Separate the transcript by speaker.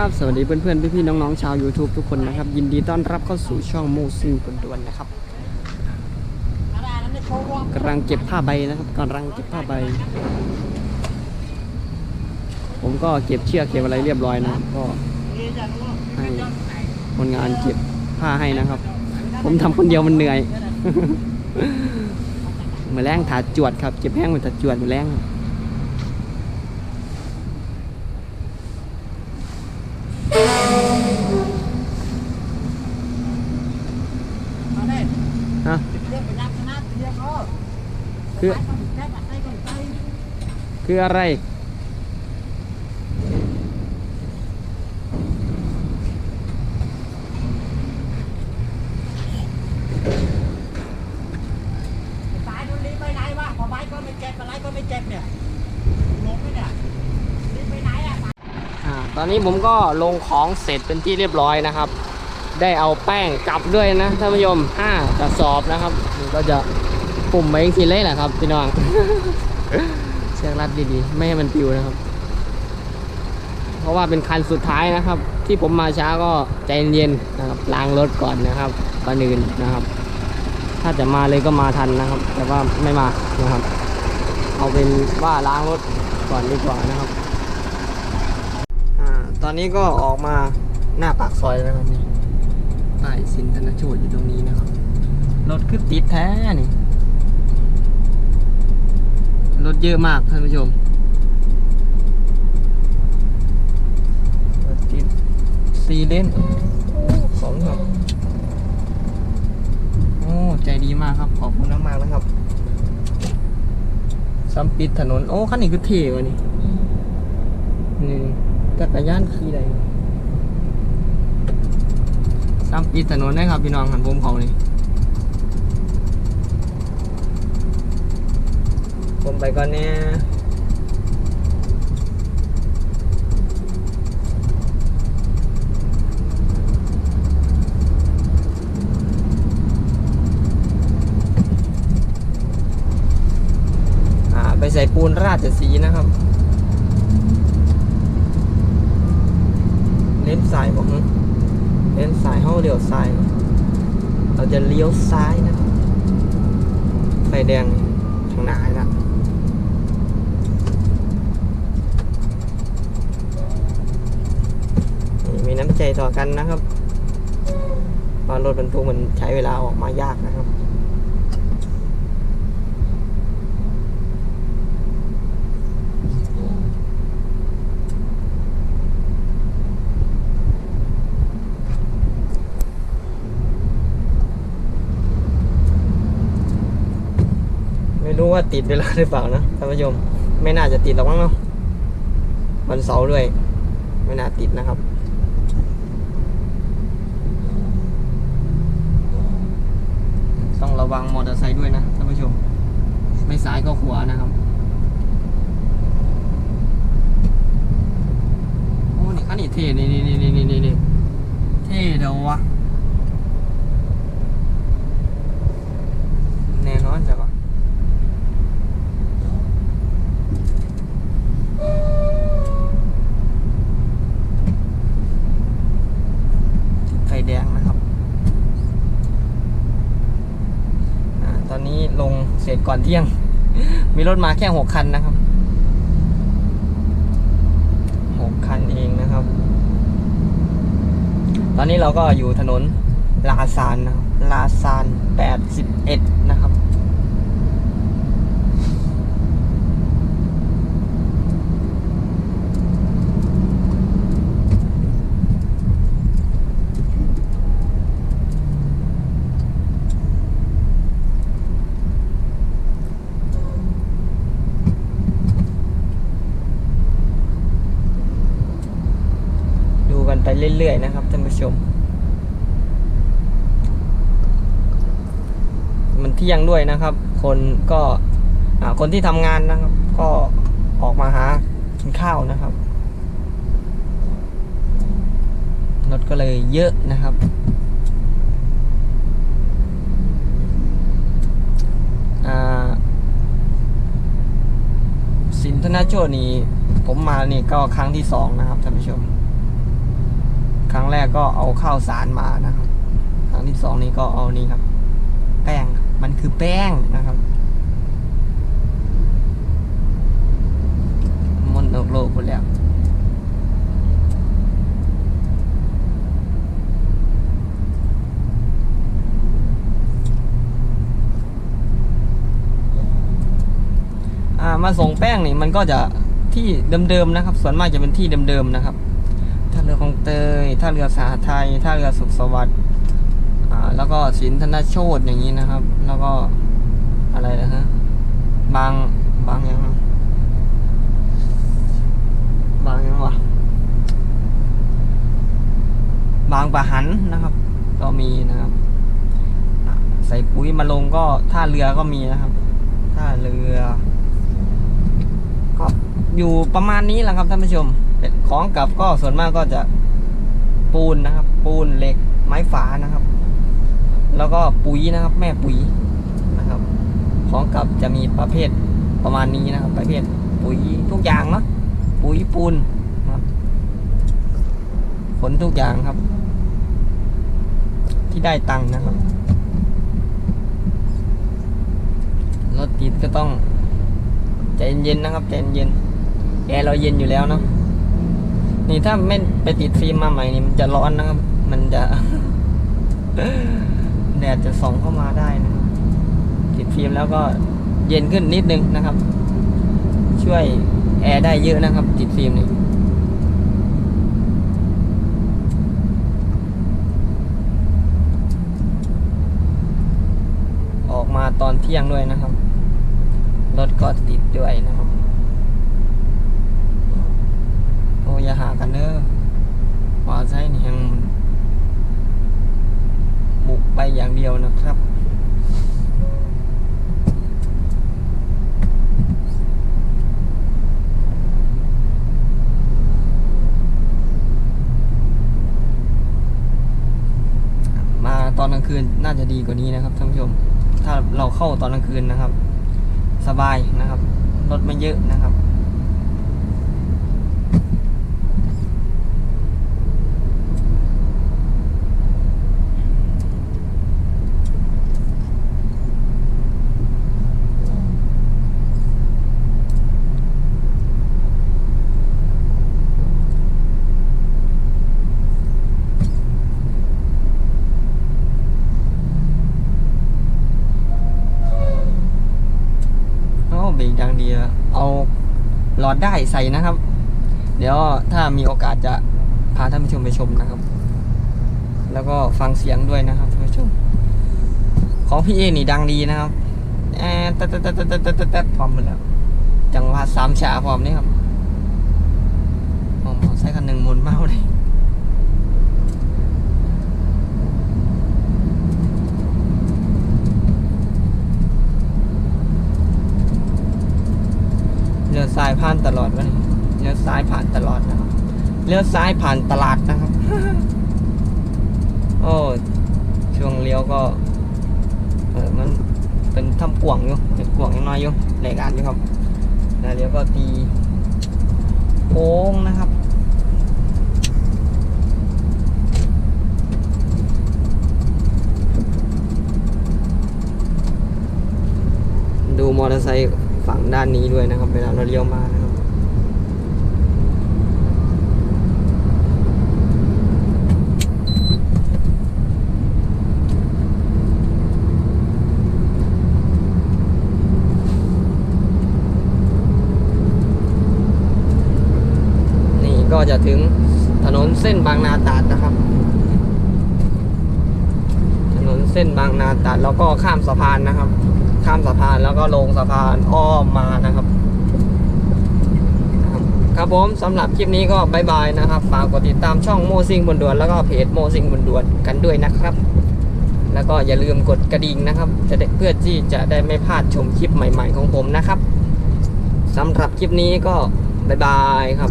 Speaker 1: วัสดีครับสวัสดีเพื่อนๆ พี่ๆ น้องๆ ชาว YouTube ทุกคนนะครับ ยินดีต้อนรับเข้าสู่ช่องโมซิงคนดวนนะครับกำลังเก็บผ้าใบนะครับกำลังเก็บผ้าใบ ผมก็เก็บเชือกเก็บอะไรเรียบร้อยนะก็ให้คนงานเก็บผ้าให้นะครับ ผมทำคนเดียวมันเหนื่อยมาแรงถาจวดครับ เก็บแห้งเหมือนถาจวดมาแรง
Speaker 2: มาได้
Speaker 1: ฮะ
Speaker 2: เรียกไปรับคณะเรียกเขา
Speaker 1: คือ
Speaker 2: แค่บัตรได้ก่อนไป
Speaker 1: คืออะไร
Speaker 2: ตายโดนลีไปไหนวะพอไม้ก็ไม่เจ็บอะไรก็ไม่เจ็บเนี่ยลงไหมเนี่ยลีไปไหนอะ
Speaker 1: อ่าตอนนี้ผมก็ลงของเสร็จเป็นที่เรียบร้อยนะครับ ได้เอาแป้งกลับด้วยนะท่านผู้ชม5กระสอบนะครับนี่ก็จะ ปุ่มไว้ทีเลยแหละครับพี่น้องเชือกรัดดีๆ ไม่ให้มันปิวนะครับ เพราะว่าเป็นคันสุดท้ายนะครับ ที่ผมมาช้าก็ใจเย็นๆนะครับล้างรถก่อนนะครับก่อนอื่นนะครับ ถ้าจะมาเลยก็มาทันนะครับ แต่ว่าไม่มานะครับ เอาเป็นว่าล้างรถก่อนดีกว่านะครับอ่าตอนนี้ก็ออกมาหน้าปากซอยแล้วนะครับนี่ป้ายสินธนโชตอยู่ตรงนี้นะครับรถคือติดแท้นี่ รถ เยอะมากท่านผู้ชมติดซีเลนสองครับ โอ้ใจดีมากครับ ขอบคุณมากๆนะครับซัมปิดถนน โอ้คันนี้คือเท่กว่านี่นี่จักรยานขี่ได้ซ้ำปิดถนนได้ครับพี่น้องหันผมเขานี่ ผมไปก่อนเนี่ยอ่าไปใส่ปูนราชสีนะครับ เลนซ้ายบอกเลนซ้ายเขาเลี้ยวซ้าย เราจะเลี้ยวซ้ายนะครับไฟแดงข้างหน้าให้ละ น้ำใจต่อกันนะครับเพราะรถบรรทุกมันใช้เวลาออกมายากนะครับไม่รู้ว่าติดเวลาหรือเปล่านะท่านผู้ชม ไม่น่าจะติดหรอกมั้งเนาะวันเสาร์ด้วย ไม่น่าติดนะครับ ต้องระวังมอเตอร์ ไซค์ด้วยนะท่านผู้ชม ไม่ซ้ายก็ขวานะครับ โอ้นี่คันนี้เท่นี่นี่นี่นี่นี่นี่เท่เดียววะ แน่นอนจ้ะวะ ไฟแดงนะครับอาตอนนี้ลงเสร็จก่อนเที่ยง มี รถมาแค่หกคันนะครับหกคันเองนะครับ ตอนนี้เราก็อยู่ถนนลาซานนะลาซานแปดสิบเอ็ดนะครับ ดูกันไป เรื่อยๆนะครับท่านผู้ชม มันเที่ยงด้วยนะครับ คนก็คนที่ทำงานนะครับ ก็ออกมาหากินข้าวนะครับรถก็เลยเยอะนะครับอ่าสินธนาโชนี่ผมมานี่ก็ครั้งที่สองนะครับท่านผู้ชม ครั้งแรกก็เอาข้าวสารมานะครับ ครั้งที่สองนี้ก็เอานี่ครับ แป้งมันคือแป้งนะครับมันออกโลกหมดแล้วอ่ามาส่งแป้งนี่มันก็จะที่เดิมๆนะครับ ส่วนมากจะเป็นที่เดิมๆนะครับ รือของเตยท่าเรือสาไทยท่าเรือสุขสวัสดิ์แล้วก็สินธนโชตอย่างนี้นะครับ แล้วก็อะไรนะฮะบางบางยังบางยังวะบางปะหันนะครับ ก็มีนะครับ ใส่ปุ๋ยมาลงก็ท่าเรือก็มีนะครับ ท่าเรือก็อยู่ประมาณนี้แหละครับท่านผู้ชม เป็นของกลับก็ส่วนมากก็จะปูนนะครับ ปูนเหล็กไม้ฝานะครับ แล้วก็ปุ๋ยนะครับ แม่ปุ๋ยนะครับ ของกลับจะมีประเภทประมาณนี้นะครับ ประเภทปุ๋ยทุกอย่างเนาะปุ๋ยปูนนะครับขนทุกอย่างครับ ที่ได้ตังค์นะครับรถติดก็ต้องใจเย็นๆนะครับใจเย็นแอร์เราเย็นอยู่แล้วเนาะ นี่ถ้าไม่ไปติดฟิล์มมาใหม่นี่มันจะร้อนนะครับ มันจะ แดดจะส่องเข้ามาได้นะครับติดฟิล์มแล้วก็เย็นขึ้นนิดนึงนะครับ ช่วยแอร์ได้เยอะนะครับ ติดฟิล์มนี่ออกมาตอนเที่ยงด้วยนะครับ รถก็ติดด้วยนะครับ โอย่าหากันเด้อขวาซ้ายนี่ยังบุกไปอย่างเดียวนะครับมาตอนกลางคืนน่าจะดีกว่านี้นะครับท่านผู้ชม ถ้าเราเข้าตอนกลางคืนนะครับ สบายนะครับ รถไม่เยอะนะครับ โอ้เบรก ดีเอาหลอดได้ใส่นะครับ เดี๋ยวถ้ามีโอกาสจะพาท่านผู้ชมไปชมนะครับ แล้วก็ฟังเสียงด้วยนะครับท่านผู้ชม ของพี่เอนี่ดังดีนะครับแอดตัดตัดตัดตัดตัดตัดตัดพร้อมหมดแล้ว จังหวะสามฉาพร้อมนี่ครับผมอาใช้คันหนึ่งมุนเมาเลย เลี้ยวซ้ายผ่านตลอดวะนี่เลี้ยวซ้ายผ่านตลอดนะครับเลี้ยวซ้ายผ่านตลาดนะครับ โอ้ช่วงเลี้ยวก็ เออมันเป็นทำกวงอยู่เป็นกวงยังน้อยอยู่ในการอยู่ครับแล้วเลี้ยวก็ตีโค้งนะครับดูมอเตอร์ไซค์ ฝั่งด้านนี้ด้วยนะครับ เวลาเราเลี้ยวมานะครับนี่ก็จะถึงถนนเส้นบางนาตราดนะครับ ถนนเส้นบางนาตราดแล้วก็ข้ามสะพานนะครับ ข้ามสะพานแล้วก็ลงสะพานอ้อมมานะครับ ครับผมสำหรับคลิปนี้ก็บายบายนะครับฝากกดติดตามช่องโมซิงบนด่วนแล้วก็เพจโมซิงบนด่วนกันด้วยนะครับ แล้วก็อย่าลืมกดกระดิ่งนะครับ จะได้เพื่อที่จะได้ไม่พลาดชมคลิปใหม่ ๆ ของผมนะครับสำหรับคลิปนี้ก็บายบายครับ